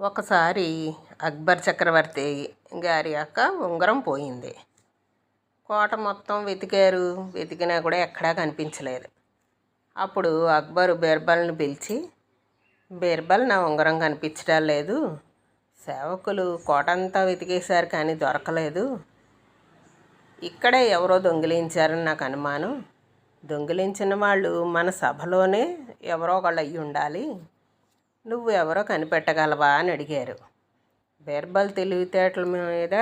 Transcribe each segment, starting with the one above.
ఒకసారి అక్బర్ చక్రవర్తి గారి యొక్క ఉంగరం పోయింది. కోట మొత్తం వెతికారు. వెతికినా కూడా ఎక్కడా కనిపించలేదు. అప్పుడు అక్బరు బీర్బల్ని పిలిచి బీర్బల్ నా ఉంగరం కనిపించడం లేదు. సేవకులు కోట అంతా వెతికేశారు కానీ దొరకలేదు. ఇక్కడే ఎవరో దొంగిలించారని నాకు అనుమానం. దొంగిలించిన వాళ్ళు మన సభలోనే ఎవరో ఒకళ్ళు అయ్యి ఉండాలి. నువ్వు ఎవరో కనిపెట్టగలవా అని అడిగారు. బీర్బల్ తెలివితేటల మీద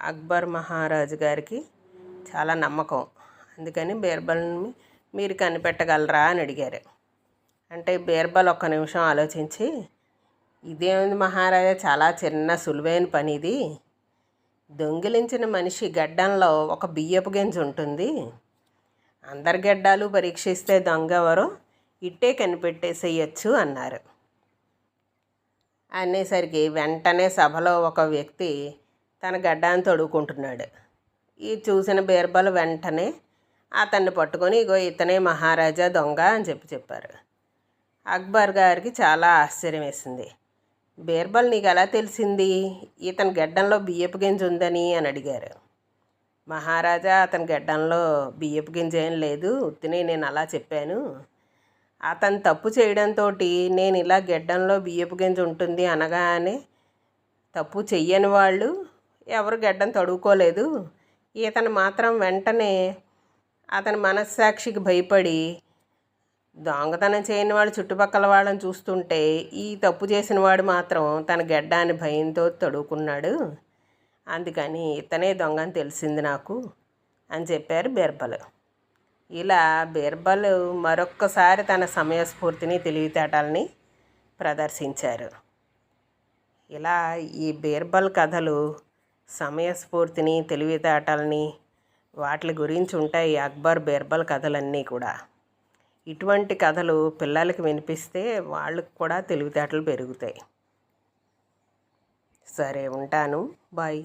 అక్బర్ మహారాజు గారికి చాలా నమ్మకం. అందుకని బీర్బల్ని మీరు కనిపెట్టగలరా అని అడిగారు. అంటే బీర్బల్ ఒక్క నిమిషం ఆలోచించి ఇదేమిది మహారాజా చాలా చిన్న సులువైన పని ఇది దొంగిలించిన మనిషి గడ్డంలో ఒక బియ్యపు గింజ ఉంటుంది. అందరి గడ్డాలు పరీక్షిస్తే దొంగ ఎవరో ఇట్టే కనిపెట్టేసేయచ్చు అన్నారు. అనేసరికి వెంటనే సభలో ఒక వ్యక్తి తన గడ్డాన్ని తొడుక్కుంటున్నాడు. ఈ చూసిన బీర్బల్ వెంటనే అతన్ని పట్టుకొని ఇగో ఇతనే మహారాజా దొంగ అని చెప్పి చెప్పారు. అక్బర్ గారికి చాలా ఆశ్చర్యం వేసింది బీర్బల్ నీకు ఎలా తెలిసింది? ఇతని గడ్డంలో బియ్యపు గింజ ఉందని అని అడిగారు. మహారాజా అతని గడ్డంలో బియ్యపు గింజ ఏం లేదు. ఉత్తినే నేను అలా చెప్పాను. అతను తప్పు చేయడంతో నేను ఇలా గెడ్డంలో బియ్యపు గింజ ఉంటుంది అనగానే తప్పు చెయ్యని వాళ్ళు ఎవరు గెడ్డం తడుకోలేదు ఇతను మాత్రం వెంటనే అతని మనస్సాక్షికి భయపడి దొంగతనం చేయని వాడు చుట్టుపక్కల వాళ్ళని చూస్తుంటే ఈ తప్పు చేసిన వాడు మాత్రం తన గెడ్డాన్ని భయంతో తడుకున్నాడు అందుకని ఇతనే దొంగ అని తెలిసింది నాకు అని చెప్పారు బీర్బల్. ఇలా బీర్బల్ మరొక్కసారి తన సమయస్ఫూర్తిని తెలివితేటల్ని ప్రదర్శించారు. ఇలా ఈ బీర్బల్ కథలు సమయస్ఫూర్తిని తెలివితేటల్ని వాటి గురించి ఉంటాయి అక్బర్ బీర్బల్ కథలన్నీ కూడా. ఇటువంటి కథలు పిల్లలకి వినిపిస్తే వాళ్ళకు కూడా తెలివితేటలు పెరుగుతాయి. సరే ఉంటాను. బాయ్.